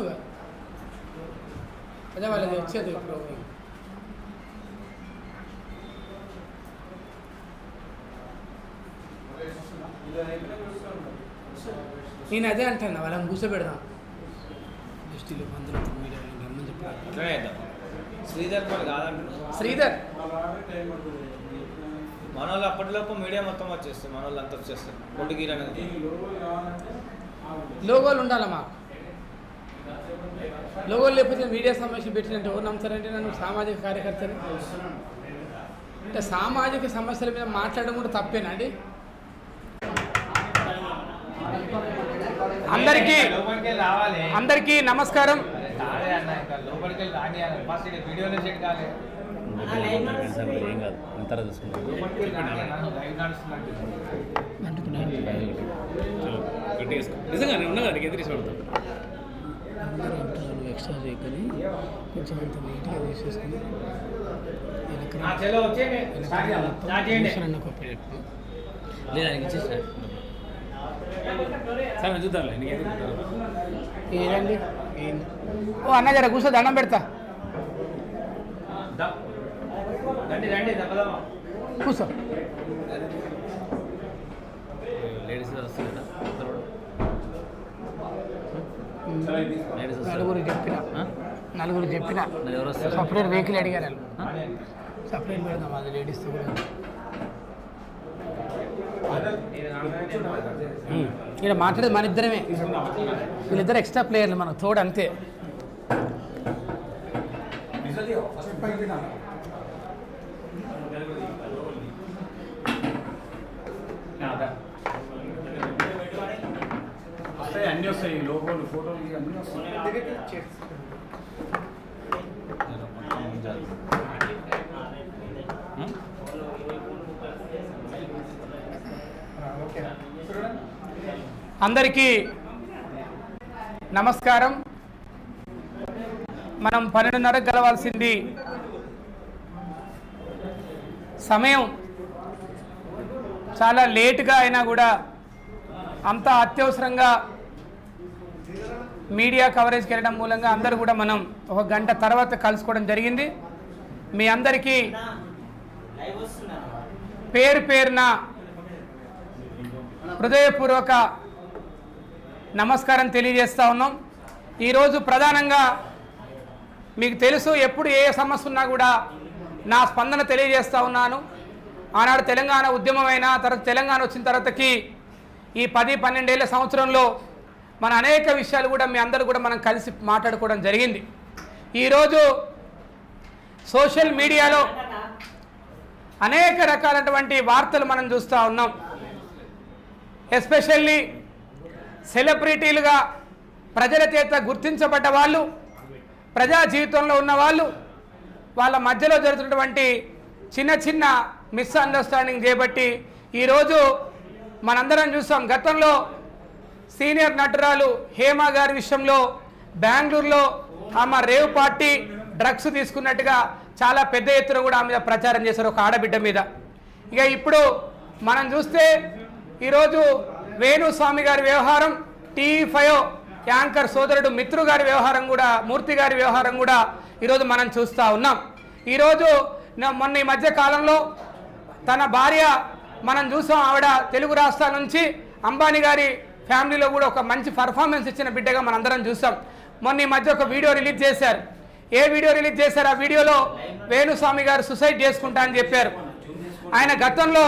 వచ్చినావుగా అదే వాళ్ళది వచ్చేది ప్రోగ్రామ్ నేను అదే అంటాను వాళ్ళని కూర్చోబెడదాం దృష్టిలో మందులు మీడియా రమ్మని శ్రీధర్ మరి కాదంటున్నా శ్రీధర్ మన వాళ్ళు అప్పటిలోపు మీడియా మొత్తం వచ్చేస్తుంది. మన వాళ్ళు అంతా వచ్చేస్తారు అనేది లోగోలు ఉండాలి మాకు లోగోలు లేకపోతే మీడియా సమస్యలు పెట్టినట్టు ఎవరు నమ్ముతారంటే నన్ను సామాజిక కార్యకర్తని అంటే సామాజిక సమస్యల మీద మాట్లాడడం కూడా తప్పేనా అండి? అందరికీ అందరికీ నమస్కారం. రాలే అన్న ఇంకా లోపలికి వెళ్ళి రాని ఫస్ట్ ఇది వీడియోలో సెట్ కాలే. ఏం కాదు అంతరా చూసుకుంటాం. లోపలికి వెళ్ళి రాని అన్న, లైవ్ నడుస్తున్నట్టు. నిజంగా నేను ఉన్నా కదా ఎదురు పడతాం ఎక్స్ట్రా చేయకొని కొంచెం అంత నీట్గా తీసేసుకుని లేదా ఇచ్చేసిన సార్ ఏంది ఓ అన్న జర కూర్చో దండం పెడతా. కూర్చో లేడీస్ వస్తుంది కదా అందరూ కూడా. లేడీస్ వస్తారు నలుగురు చెప్పిన? నలుగురు చెప్పిన. సపరేట్ వెహికల్ అడిగారు వాళ్ళు? సపరేట్ పెడదాం అది లేడీస్తో కూడా. ఇక్కడ మాట్లాడేది మన ఇద్దరమే. వీళ్ళిద్దరు ఎక్స్ట్రా ప్లేయర్లు మనకు తోడు అంతే. అన్నీ వస్తాయి లోగోలు ఫోటోలు ఇవి అన్నీ వస్తాయి. మొత్తం అందరికీ నమస్కారం. మనం పన్నెండున్నరకు గెలవాల్సింది సమయం చాలా లేటుగా అయినా కూడా అంత అత్యవసరంగా మీడియా కవరేజ్కి వెళ్ళడం మూలంగా అందరూ కూడా మనం ఒక గంట తర్వాత కలుసుకోవడం జరిగింది. మీ అందరికీ పేరు పేరున హృదయపూర్వక నమస్కారం తెలియజేస్తూ ఉన్నాం. ఈరోజు ప్రధానంగా మీకు తెలుసు ఎప్పుడు ఏ సమస్య ఉన్నా కూడా నా స్పందన తెలియజేస్తూ ఉన్నాను. ఆనాడు తెలంగాణ ఉద్యమమైన తర్వాత తెలంగాణ వచ్చిన తర్వాతకి ఈ పది పన్నెండేళ్ళ సంవత్సరంలో మన అనేక విషయాలు కూడా మీ అందరూ కూడా మనం కలిసి మాట్లాడుకోవడం జరిగింది. ఈరోజు సోషల్ మీడియాలో అనేక రకాలైనటువంటి వార్తలు మనం చూస్తూ ఉన్నాం. ఎస్పెషల్లీ సెలబ్రిటీలుగా ప్రజల చేత గుర్తించబడ్డ వాళ్ళు ప్రజా జీవితంలో ఉన్న వాళ్ళు వాళ్ళ మధ్యలో జరుగుతున్నటువంటి చిన్న చిన్న మిస్అండర్స్టాండింగ్ చేయబట్టి ఈరోజు మనందరం చూసాం. గతంలో సీనియర్ నటురాలు హేమ గారి విషయంలో బెంగళూరులో ఆమె రేవ్ పార్టీ డ్రగ్స్ తీసుకున్నట్టుగా చాలా పెద్ద ఎత్తున కూడా ఆమె మీద ప్రచారం చేశారు ఒక ఆడబిడ్డ మీద. ఇక ఇప్పుడు మనం చూస్తే ఈరోజు వేణుస్వామి గారి వ్యవహారం టీవీ ఫైవ్ యాంకర్ సోదరుడు మిత్రు గారి వ్యవహారం కూడా మూర్తి గారి వ్యవహారం కూడా ఈరోజు మనం చూస్తూ ఉన్నాం. ఈరోజు మొన్న ఈ మధ్య కాలంలో తన భార్య మనం చూసాం ఆవిడ తెలుగు రాష్ట్రాల నుంచి అంబానీ గారి ఫ్యామిలీలో కూడా ఒక మంచి పర్ఫార్మెన్స్ ఇచ్చిన బిడ్డగా మనందరం చూసాం. మొన్న ఈ మధ్య ఒక వీడియో రిలీజ్ చేశారు. ఏ వీడియో రిలీజ్ చేశారు? ఆ వీడియోలో వేణుస్వామి గారు సుసైడ్ చేసుకుంటా అని చెప్పారు. ఆయన గతంలో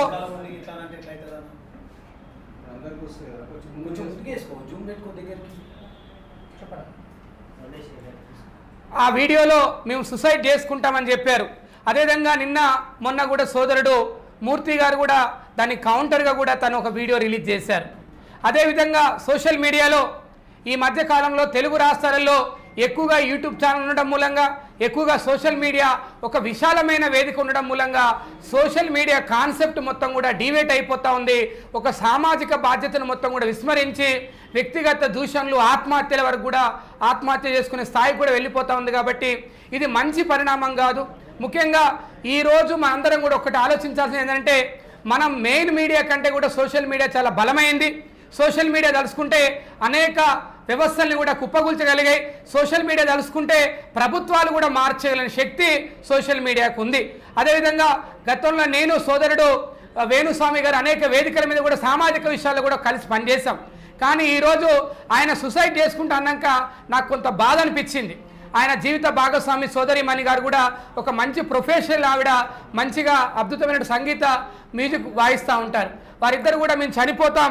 ఆ వీడియోలో మేము సుసైడ్ చేసుకుంటామని చెప్పారు. అదేవిధంగా నిన్న మొన్న కూడా సోదరుడు మూర్తి గారు కూడా దాని కౌంటర్గా కూడా తను ఒక వీడియో రిలీజ్ చేశారు. అదేవిధంగా సోషల్ మీడియాలో ఈ మధ్యకాలంలో తెలుగు రాష్ట్రాలలో ఎక్కువగా యూట్యూబ్ ఛానల్ ఉండడం మూలంగా ఎక్కువగా సోషల్ మీడియా ఒక విశాలమైన వేదిక ఉండడం మూలంగా సోషల్ మీడియా కాన్సెప్ట్ మొత్తం కూడా డివేట్ అయిపోతూ ఉంది. ఒక సామాజిక బాధ్యతను మొత్తం కూడా విస్మరించి వ్యక్తిగత దూషణలు ఆత్మహత్యల వరకు కూడా ఆత్మహత్య చేసుకునే స్థాయికి కూడా వెళ్ళిపోతూ ఉంది కాబట్టి ఇది మంచి పరిణామం కాదు. ముఖ్యంగా ఈరోజు మనందరం కూడా ఒకటి ఆలోచించాల్సింది ఏంటంటే మనం మెయిన్ మీడియా కంటే కూడా సోషల్ మీడియా చాలా బలమైంది. సోషల్ మీడియా తలుచుకుంటే అనేక వ్యవస్థల్ని కూడా కుప్పగూల్చగలిగాయి సోషల్ మీడియా తలుసుకుంటే ప్రభుత్వాలు కూడా మార్చగలిగిన శక్తి సోషల్ మీడియాకు ఉంది. అదేవిధంగా గతంలో నేను సోదరుడు వేణుస్వామి గారు అనేక వేదికల మీద కూడా సామాజిక విషయాల్లో కూడా కలిసి పనిచేశాం. కానీ ఈరోజు ఆయన సుసైడ్ చేసుకుంటూ అన్నాక నాకు కొంత బాధ అనిపించింది. ఆయన జీవిత భాగస్వామి సోదరిమణి గారు కూడా ఒక మంచి ప్రొఫెషనల్ ఆవిడ మంచిగా అద్భుతమైన సంగీత మ్యూజిక్ వాయిస్తూ ఉంటారు. వారిద్దరు కూడా మేము చనిపోతాం.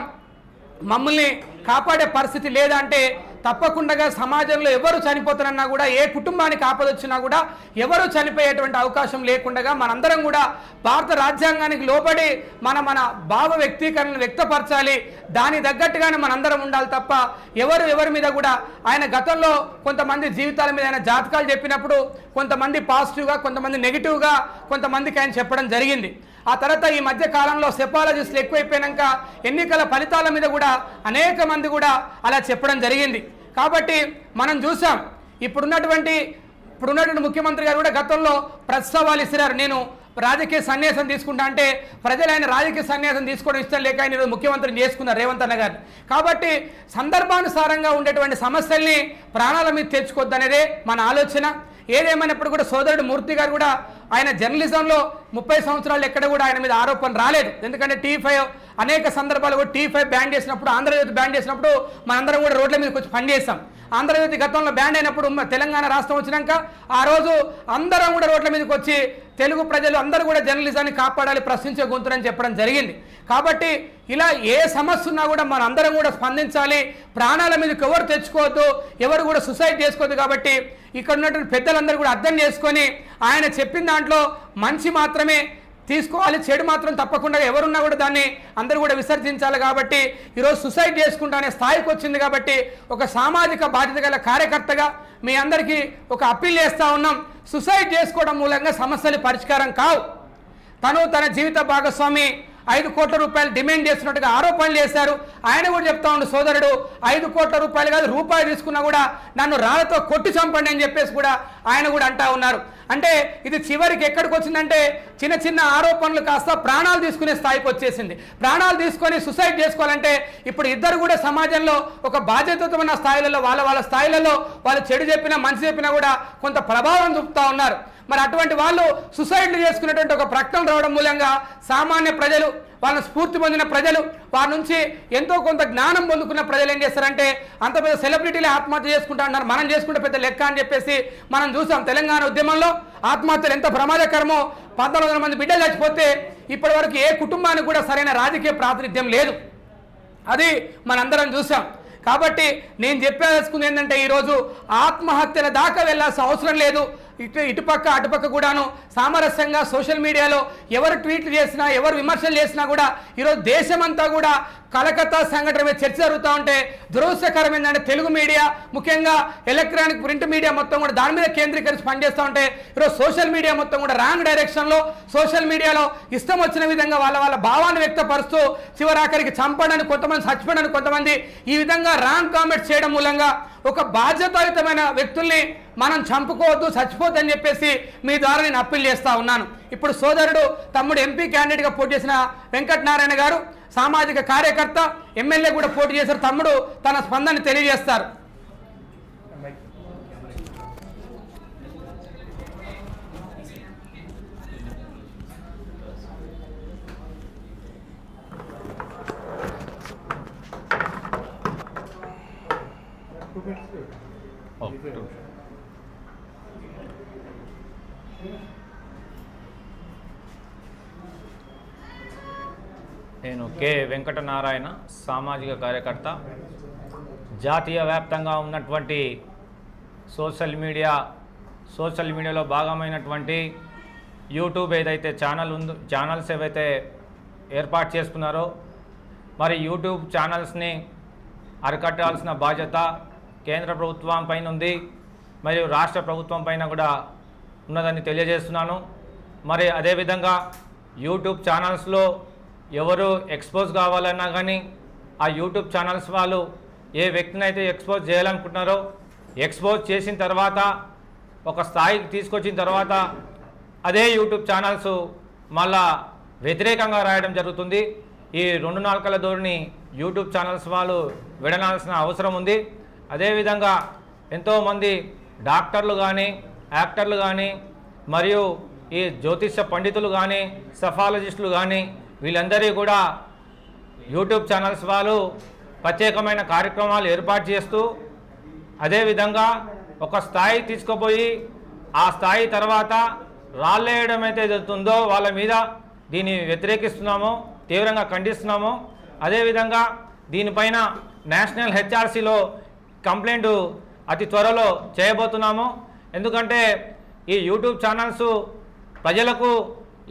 మమ్మల్ని కాపాడే పరిస్థితి లేదంటే తప్పకుండా సమాజంలో ఎవరు చనిపోతారన్నా కూడా ఏ కుటుంబానికి ఆపదొచ్చినా కూడా ఎవరు చనిపోయేటువంటి అవకాశం లేకుండా మనందరం కూడా భారత రాజ్యాంగానికి లోబడి మన మన భావ వ్యక్తీకరణను వ్యక్తపరచాలి. దాని తగ్గట్టుగానే మనందరం ఉండాలి తప్ప ఎవరు ఎవరి మీద కూడా ఆయన గతంలో కొంతమంది జీవితాల మీద ఆయన జాతకాలు చెప్పినప్పుడు కొంతమంది పాజిటివ్గా కొంతమంది నెగిటివ్గా కొంతమందికి ఆయన చెప్పడం జరిగింది. ఆ తర్వాత ఈ మధ్య కాలంలో సెపాలజిస్టులు ఎక్కువైపోయాక ఎన్నికల ఫలితాల మీద కూడా అనేక మంది కూడా అలా చెప్పడం జరిగింది. కాబట్టి మనం చూసాం ఇప్పుడున్నటువంటి ఇప్పుడున్నటువంటి ముఖ్యమంత్రి గారు కూడా గతంలో ప్రస్తావాలు ఇస్తున్నారు. నేను రాజకీయ సన్యాసం తీసుకుంటా అంటే ప్రజలు ఆయన రాజకీయ సన్యాసం తీసుకోవడం ఇష్టం లేక ఆయన ముఖ్యమంత్రిని చేసుకున్నారు రేవంత్ అన్న గారు కాబట్టి సందర్భానుసారంగా ఉండేటువంటి సమస్యల్ని ప్రాణాల మీద తెచ్చుకోవద్దనేదే మన ఆలోచన. ఏదేమైనప్పుడు కూడా సోదరుడు మూర్తి గారు కూడా ఆయన జర్నలిజంలో ముప్పై సంవత్సరాలు ఎక్కడ కూడా ఆయన మీద ఆరోపణ రాలేదు. ఎందుకంటే టీ ఫైవ్ అనేక సందర్భాలు కూడా టీ ఫైవ్ బ్యాన్ చేసినప్పుడు ఆంధ్రజ్యోతి బ్యాన్ చేసినప్పుడు మనందరం కూడా రోడ్ల మీదకి వచ్చి పనిచేస్తాం ఆంధ్రజ్యోతి గతంలో బ్యాన్ అయినప్పుడు తెలంగాణ రాష్ట్రం వచ్చినాక ఆ రోజు అందరం కూడా రోడ్ల మీదకి వచ్చి తెలుగు ప్రజలు అందరూ కూడా జర్నలిజాన్ని కాపాడాలి ప్రశ్నించే గొంతునని చెప్పడం జరిగింది. కాబట్టి ఇలా ఏ సమస్య ఉన్నా కూడా మన అందరం కూడా స్పందించాలి. ప్రాణాల మీదకి ఎవరు తెచ్చుకోవద్దు ఎవరు కూడా సుసైడ్ చేసుకోవద్దు కాబట్టి ఇక్కడ ఉన్నటువంటి పెద్దలందరూ కూడా అర్థం చేసుకొని ఆయన చెప్పిన దాంట్లో మంచి మాత్రమే తీసుకోవాలి. చెడు మాత్రం తప్పకుండా ఎవరున్నా కూడా దాన్ని అందరూ కూడా విసర్జించాలి కాబట్టి ఈరోజు సుసైడ్ చేసుకుంటా అనే స్థాయికి వచ్చింది కాబట్టి ఒక సామాజిక బాధ్యత గల కార్యకర్తగా మీ అందరికీ ఒక అప్పీల్ చేస్తూ ఉన్నాం. సుసైడ్ చేసుకోవడం మూలంగా సమస్యలు పరిష్కారం కావు. తను తన జీవిత భాగస్వామి ఐదు కోట్ల రూపాయలు డిమాండ్ చేస్తున్నట్టుగా ఆరోపణలు చేశారు. ఆయన కూడా చెప్తా ఉండు సోదరుడు ఐదు కోట్ల రూపాయలు కాదు రూపాయి తీసుకున్నా కూడా నన్ను రాళ్ళతో కొట్టి చంపండి అని చెప్పేసి కూడా ఆయన కూడా అంటా ఉన్నారు. అంటే ఇది చివరికి ఎక్కడికి వచ్చిందంటే చిన్న చిన్న ఆరోపణలు కాస్త ప్రాణాలు తీసుకునే స్థాయికి వచ్చేసింది. ప్రాణాలు తీసుకొని సుసైడ్ చేసుకోవాలంటే ఇప్పుడు ఇద్దరు కూడా సమాజంలో ఒక బాధ్యతమైన స్థాయిలలో వాళ్ళ వాళ్ళ స్థాయిలలో వాళ్ళు చెడు చెప్పినా మంచి చెప్పినా కూడా కొంత ప్రభావం చూపుతా ఉన్నారు. మరి అటువంటి వాళ్ళు సుసైడ్లు చేసుకునేటువంటి ఒక ప్రకటన రావడం మూలంగా సామాన్య ప్రజలు వాళ్ళని స్ఫూర్తి పొందిన ప్రజలు వారి నుంచి ఎంతో కొంత జ్ఞానం పొందుకున్న ప్రజలు ఏం చేస్తారంటే అంత పెద్ద సెలబ్రిటీలే ఆత్మహత్య చేసుకుంటా అన్నారు. మనం చేసుకుంటే పెద్ద లెక్క అని చెప్పేసి మనం చూసాం తెలంగాణ ఉద్యమంలో. ఆత్మహత్యలు ఎంత ప్రమాదకరమో పంతొమ్మిది మంది బిడ్డలు చచ్చిపోతే ఇప్పటి వరకు ఏ కుటుంబానికి కూడా సరైన రాజకీయ ప్రాతినిధ్యం లేదు. అది మనందరం చూసాం. కాబట్టి నేను చెప్పేసుకుంది ఏంటంటే ఈరోజు ఆత్మహత్యల దాకా వెళ్ళాల్సిన అవసరం లేదు. ఇటు ఇటుపక్క అటుపక్క కూడాను సామరస్యంగా సోషల్ మీడియాలో ఎవరు ట్వీట్లు చేసినా ఎవరు విమర్శలు చేసినా కూడా ఈరోజు దేశమంతా కూడా కలకత్తా సంఘటన మీద చర్చ జరుగుతూ ఉంటే దురదృష్టకరం ఏంటంటే తెలుగు మీడియా ముఖ్యంగా ఎలక్ట్రానిక్ ప్రింట్ మీడియా మొత్తం కూడా దాని మీద కేంద్రీకరించి పనిచేస్తూ ఉంటే ఈరోజు సోషల్ మీడియా మొత్తం కూడా రాంగ్ డైరెక్షన్లో సోషల్ మీడియాలో ఇష్టం వచ్చిన విధంగా వాళ్ళ వాళ్ళ భావాన్ని వ్యక్తపరుస్తూ చివరాఖరికి చంపడానికి కొంతమంది చచ్చిపోడని కొంతమంది ఈ విధంగా రాంగ్ కామెంట్స్ చేయడం మూలంగా ఒక బాధ్యతాయుతమైన వ్యక్తుల్ని మనం చంపుకోవద్దు చచ్చిపోద్దు అని చెప్పేసి మీ ద్వారా నేను అప్పీల్ చేస్తా ఉన్నాను. ఇప్పుడు సోదరుడు తమ్ముడు ఎంపీ క్యాండిడేట్గా పోటీ చేసిన వెంకటనారాయణ గారు సామాజిక కార్యకర్త ఎమ్మెల్యే కూడా పోటీ చేశారు. తమ్ముడు తన స్పందన తెలియజేస్తారు. నేను కె. వెంకటనారాయణ సామాజిక కార్యకర్త. జాతీయ వ్యాప్తంగా ఉన్నటువంటి సోషల్ మీడియా సోషల్ మీడియాలో భాగమైనటువంటి యూట్యూబ్ ఏదైతే ఛానల్ ఉందో ఛానల్స్ ఏవైతే ఏర్పాటు చేసుకున్నారో మరి యూట్యూబ్ ఛానల్స్ని అరికట్టాల్సిన బాధ్యత కేంద్ర ప్రభుత్వం పైన ఉంది మరియు రాష్ట్ర ప్రభుత్వం పైన కూడా ఉన్నదని తెలియజేస్తున్నాను. మరి అదేవిధంగా యూట్యూబ్ ఛానల్స్లో ఎవరు ఎక్స్పోజ్ కావాలన్నా కానీ ఆ యూట్యూబ్ ఛానల్స్ వాళ్ళు ఏ వ్యక్తిని అయితే ఎక్స్పోజ్ చేయాలనుకుంటున్నారో ఎక్స్పోజ్ చేసిన తర్వాత ఒక స్థాయికి తీసుకొచ్చిన తర్వాత అదే యూట్యూబ్ ఛానల్స్ మళ్ళా వ్యతిరేకంగా రాయడం జరుగుతుంది. ఈ రెండు నాలుకల ధోరణి యూట్యూబ్ ఛానల్స్ వాళ్ళు విడనాల్సిన అవసరం ఉంది. అదేవిధంగా ఎంతోమంది డాక్టర్లు కానీ యాక్టర్లు కానీ మరియు ఈ జ్యోతిష పండితులు కానీ సఫాలజిస్టులు కానీ వీళ్ళందరికీ కూడా యూట్యూబ్ ఛానల్స్ వాళ్ళు ప్రత్యేకమైన కార్యక్రమాలు ఏర్పాటు చేస్తూ అదేవిధంగా ఒక స్థాయి తీసుకుపోయి ఆ స్థాయి తర్వాత రాళ్ళేయడం అయితే జరుగుతుందో వాళ్ళ మీద దీన్ని వ్యతిరేకిస్తున్నామో తీవ్రంగా ఖండిస్తున్నామో అదేవిధంగా దీనిపైన నేషనల్ హెచ్ఆర్సీలో కంప్లైంట్ అతి త్వరలో చేయబోతున్నాము. ఎందుకంటే ఈ యూట్యూబ్ ఛానల్స్ ప్రజలకు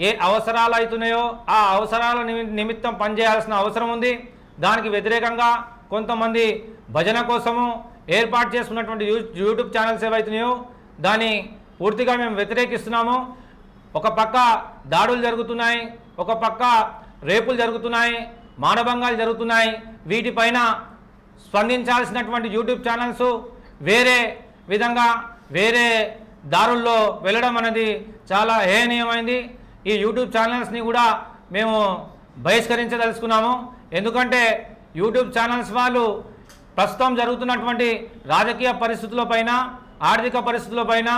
ఏ అవసరాలు అవుతున్నాయో ఆ అవసరాల నిమి- నిమిత్తం పనిచేయాల్సిన అవసరం ఉంది. దానికి వ్యతిరేకంగా కొంతమంది భజన కోసము ఏర్పాటు చేసుకున్నటువంటి యూట్యూబ్ ఛానల్స్ ఏవైతున్నాయో దాన్ని పూర్తిగా మేము వ్యతిరేకిస్తున్నాము. ఒక పక్క దాడులు జరుగుతున్నాయి ఒక పక్క రేపులు జరుగుతున్నాయి మానభంగాలు జరుగుతున్నాయి. వీటిపైన స్పందించాల్సినటువంటి యూట్యూబ్ ఛానల్స్ వేరే విధంగా వేరే దారుల్లో వెళ్ళడం అనేది చాలా హేయనీయమైంది. ఈ యూట్యూబ్ ఛానల్స్ని కూడా మేము బహిష్కరించదలుచుకున్నాము. ఎందుకంటే యూట్యూబ్ ఛానల్స్ వాళ్ళు ప్రస్తుతం జరుగుతున్నటువంటి రాజకీయ పరిస్థితులపైన ఆర్థిక పరిస్థితులపైన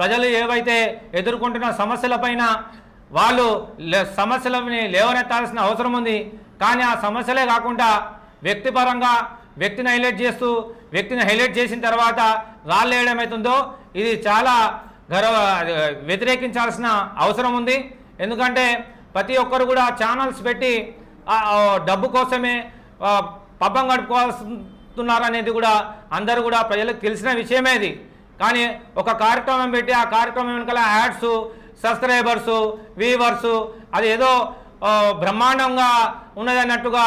ప్రజలు ఏవైతే ఎదుర్కొంటున్న సమస్యలపైన వాళ్ళు సమస్యలని లేవనెత్తాల్సిన అవసరం ఉంది. కానీ ఆ సమస్యలే కాకుండా వ్యక్తిపరంగా వ్యక్తిని హైలైట్ చేస్తూ వ్యక్తిని హైలైట్ చేసిన తర్వాత రాళ్ళేయడం అవుతుందో ఇది చాలా గర్వ వ్యతిరేకించాల్సిన అవసరం ఉంది. ఎందుకంటే ప్రతి ఒక్కరు కూడా ఛానల్స్ పెట్టి డబ్బు కోసమే పబ్బం గడుపుకోవాల్సున్నారనేది కూడా అందరూ కూడా ప్రజలకు తెలిసిన విషయమే ఇది. కానీ ఒక కార్యక్రమం పెట్టి ఆ కార్యక్రమం వెనుకల యాడ్స్ సబ్స్క్రైబర్స్ వీవర్స్ అది ఏదో బ్రహ్మాండంగా ఉన్నదన్నట్టుగా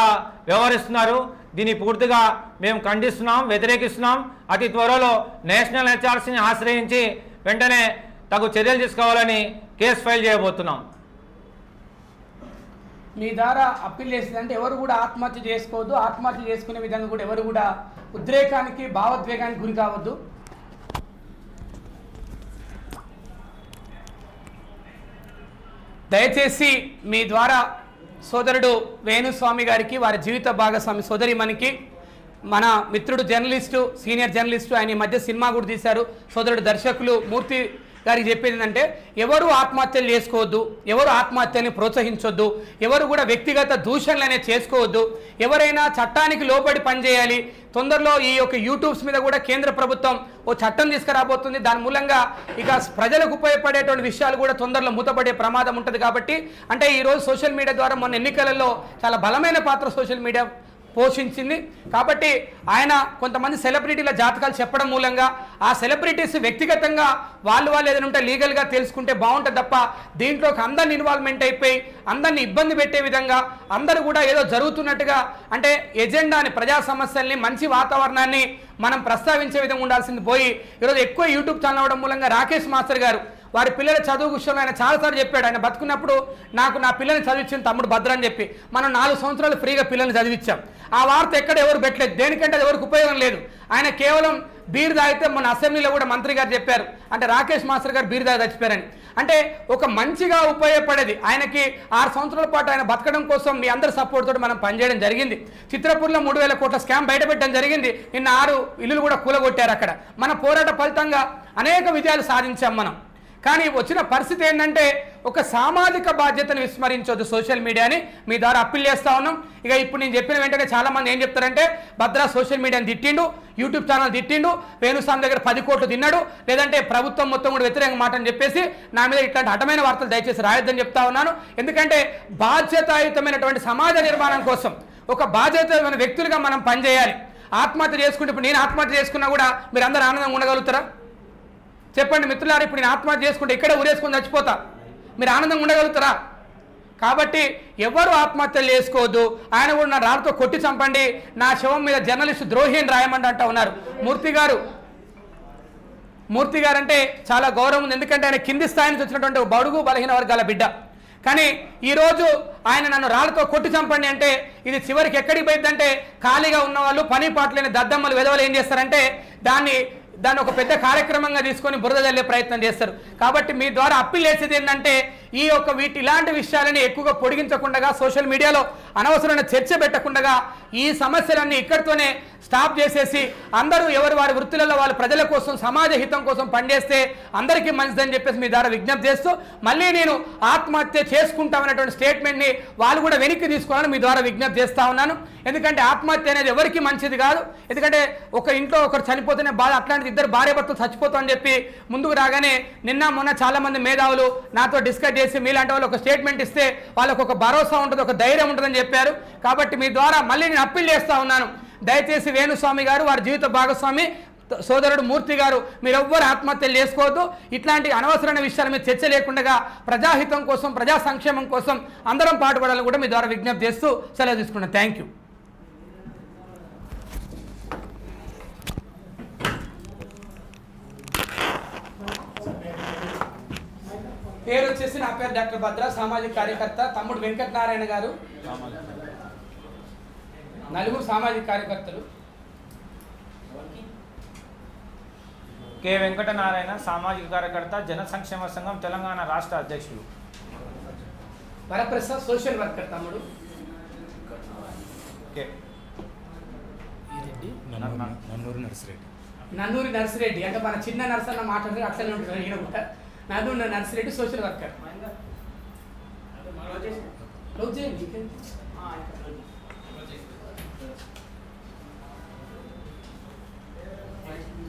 వ్యవహరిస్తున్నారు. దీన్ని పూర్తిగా మేము ఖండిస్తున్నాం వ్యతిరేకిస్తున్నాం. అతి త్వరలో నేషనల్ హెచ్ఆర్సీని ఆశ్రయించి వెంటనే తగు చర్యలు తీసుకోవాలని కేసు ఫైల్ చేయబోతున్నాం. మీ ద్వారా అప్పీల్ చేసిందంటే ఎవరు కూడా ఆత్మహత్య చేసుకోవద్దు. ఆత్మహత్య చేసుకునే విధంగా కూడా ఎవరు కూడా ఉద్రేకానికి భావోద్వేగానికి గురి కావద్దు. దయచేసి మీ ద్వారా సోదరుడు వేణుస్వామి గారికి వారి జీవిత భాగస్వామి సోదరి మనకి మన మిత్రుడు జర్నలిస్టు సీనియర్ జర్నలిస్టు ఆయన ఈ మధ్య సినిమా కూడా తీశారు. సోదరుడు దర్శకులు మూర్తి గారికి చెప్పేది ఏంటంటే ఎవరు ఆత్మహత్యలు చేసుకోవద్దు ఎవరు ఆత్మహత్యని ప్రోత్సహించొద్దు ఎవరు కూడా వ్యక్తిగత దూషణలు అనేది చేసుకోవద్దు ఎవరైనా చట్టానికి లోబడి పనిచేయాలి తొందరలో ఈ యొక్క యూట్యూబ్స్ మీద కూడా కేంద్ర ప్రభుత్వం ఓ చట్టం తీసుకురాబోతుంది. దాని మూలంగా ఇక ప్రజలకు ఉపయోగపడేటువంటి విషయాలు కూడా తొందరలో మూతపడే ప్రమాదం ఉంటుంది కాబట్టి అంటే ఈరోజు సోషల్ మీడియా ద్వారా మొన్న ఎన్నికలలో చాలా బలమైన పాత్ర సోషల్ మీడియా పోషించింది. కాబట్టి ఆయన కొంతమంది సెలబ్రిటీల జాతకాలు చెప్పడం మూలంగా ఆ సెలబ్రిటీస్ వ్యక్తిగతంగా వాళ్ళు వాళ్ళు ఏదైనా ఉంటే లీగల్గా తెలుసుకుంటే బాగుంటుంది తప్ప దీంట్లోకి అందరిని ఇన్వాల్వ్మెంట్ అయిపోయి అందరిని ఇబ్బంది పెట్టే విధంగా అందరూ కూడా ఏదో జరుగుతున్నట్టుగా అంటే ఎజెండాని ప్రజా సమస్యల్ని మంచి వాతావరణాన్ని మనం ప్రస్తావించే విధంగా ఉండాల్సింది పోయి ఈరోజు ఎక్కువ యూట్యూబ్ ఛానల్ అవడం మూలంగా రాకేష్ మాస్టర్ గారు వారి పిల్లల చదువు విషయంలో ఆయన చాలాసార్లు చెప్పాడు. ఆయన బతుకున్నప్పుడు నాకు నా పిల్లల్ని చదివించిన తమ్ముడు భద్ర అని చెప్పి మనం నాలుగు సంవత్సరాలు ఫ్రీగా పిల్లల్ని చదివించాం. ఆ వార్త ఎక్కడ ఎవరు పెట్టలేదు? దేనికంటే అది ఎవరికి ఉపయోగం లేదు. ఆయన కేవలం బీర్ తాగితే మన అసెంబ్లీలో కూడా మంత్రి గారు చెప్పారు. అంటే రాకేష్ మాస్టర్ గారు బీర్ తాగి చచ్చిపోయారని. అంటే ఒక మంచిగా ఉపయోగపడేది. ఆయనకి ఆరు సంవత్సరాల పాటు ఆయన బతకడం కోసం మీ అందరి సపోర్ట్ తోటి మనం పనిచేయడం జరిగింది. చిత్రపూర్లో మూడు వేల కోట్ల స్కామ్ బయటపెట్టడం జరిగింది. నిన్న ఆరు ఇల్లులు కూడా కూలగొట్టారు అక్కడ. మన పోరాట ఫలితంగా అనేక విజయాలు సాధించాం మనం. కానీ వచ్చిన పరిస్థితి ఏంటంటే ఒక సామాజిక బాధ్యతను విస్మరించొద్దు సోషల్ మీడియాని. మీ ద్వారా అప్పీల్ చేస్తా ఉన్నాం. ఇక ఇప్పుడు నేను చెప్పిన వెంటనే చాలామంది ఏం చెప్తారంటే భద్రా సోషల్ మీడియాని తిట్టిండు యూట్యూబ్ ఛానల్ తిట్టిండు వేణుస్వామి దగ్గర పది కోట్లు తిన్నాడు లేదంటే ప్రభుత్వం మొత్తం కూడా వ్యతిరేక మాట అని చెప్పేసి నా మీద ఇట్లాంటి హఠమైన వార్తలు దయచేసి రాయొద్దని చెప్తా ఉన్నాను. ఎందుకంటే బాధ్యతాయుతమైనటువంటి సమాజ నిర్మాణం కోసం ఒక బాధ్యతమైన వ్యక్తులుగా మనం పనిచేయాలి. ఆత్మహత్య చేసుకుంటే ఇప్పుడు నేను ఆత్మహత్య చేసుకున్నా కూడా మీరు అందరూ ఆనందంగా ఉండగలుగుతారా? చెప్పండి మిత్రులారు ఇప్పుడు నేను ఆత్మహత్య చేసుకుంటే ఇక్కడే ఊరేసుకొని చచ్చిపోతా. మీరు ఆనందంగా ఉండగలుగుతారా? కాబట్టి ఎవరు ఆత్మహత్యలు చేసుకోవద్దు. ఆయన కూడా నా రాళ్ళతో కొట్టి చంపండి. నా శవం మీద జర్నలిస్ట్ ద్రోహి అని రాయమండి అంటా ఉన్నారు. మూర్తి గారు మూర్తి గారు అంటే చాలా గౌరవం ఉంది. ఎందుకంటే ఆయన కింది స్థాయి నుంచి వచ్చినటువంటి బడుగు బలహీన వర్గాల బిడ్డ. కానీ ఈరోజు ఆయన నన్ను రాళ్ళతో కొట్టి చంపండి అంటే ఇది చివరికి ఎక్కడికి పోయిందంటే ఖాళీగా ఉన్న వాళ్ళు పని పాటలేని దద్దమ్మలు విధవలు ఏం చేస్తారంటే దాన్ని దాన్ని ఒక పెద్ద కార్యక్రమంగా తీసుకొని బురద జల్లే ప్రయత్నం చేస్తారు. కాబట్టి మీ ద్వారా అప్పీల్ చేసేది ఏంటంటే ఈ యొక్క వీటి ఇలాంటి విషయాలని ఎక్కువగా పొడిగించకుండా సోషల్ మీడియాలో అనవసరమైన చర్చ పెట్టకుండా ఈ సమస్యలన్నీ ఇక్కడితోనే స్టాప్ చేసేసి అందరూ ఎవరు వారి వృత్తులలో వాళ్ళు ప్రజల కోసం సమాజ హితం కోసం పనిచేస్తే అందరికీ మంచిదని చెప్పేసి మీ ద్వారా విజ్ఞప్తి చేస్తూ మళ్ళీ నేను ఆత్మహత్య చేసుకుంటామనేటువంటి స్టేట్మెంట్ని వాళ్ళు కూడా వెనక్కి తీసుకోవాలని మీ ద్వారా విజ్ఞప్తి చేస్తా ఉన్నాను. ఎందుకంటే ఆత్మహత్య అనేది ఎవరికి మంచిది కాదు. ఎందుకంటే ఒక ఇంట్లో ఒకరు చనిపోతేనే బాధ అట్లాంటిది ఇద్దరు భార్య భర్తలు చచ్చిపోతామని చెప్పి ముందుకు రాగానే నిన్న మొన్న చాలామంది మేధావులు నాతో డిస్కస్ చేసి మీలాంటి వాళ్ళు ఒక స్టేట్మెంట్ ఇస్తే వాళ్ళకు ఒక భరోసా ఉంటుంది ఒక ధైర్యం ఉంటుందని చెప్పారు. కాబట్టి మీ ద్వారా మళ్ళీ నేను అప్పీల్ చేస్తూ ఉన్నాను. దయచేసి వేణుస్వామి గారు వారి జీవిత భాగస్వామి సోదరుడు మూర్తి గారు మీరెవ్వరు ఆత్మహత్యలు చేసుకోవద్దు. ఇట్లాంటి అనవసరమైన విషయాల మీద చర్చ లేకుండా ప్రజాహితం కోసం ప్రజా సంక్షేమం కోసం అందరం పాటుపడాలని కూడా మీ ద్వారా విజ్ఞప్తి చేస్తూ సెలవు తీసుకున్నాను థ్యాంక్ యూ. పేరు వచ్చేసి నా పేరు డాక్టర్ భద్ర సామాజిక కార్యకర్త. తమ్ముడు వెంకటనారాయణ గారు. నలుగురు సామాజిక కార్యకర్తలు. కె. వెంకటనారాయణ సామాజిక కార్యకర్త జన సంక్షేమ సంఘం తెలంగాణ రాష్ట్ర అధ్యక్షులు. వరప్రసాద్ సోషల్ వర్కర్ తమ్ముడు. కె. నన్నూరు నర్సిరెడ్డి. నన్నూరి నర్సిరెడ్డి. అంటే మన చిన్న నర్సన్న మాట్లాడితే అట్లనే ఉంటుంది ఈయన కూడా. Nannuri Narsireddy social worker close చేయండి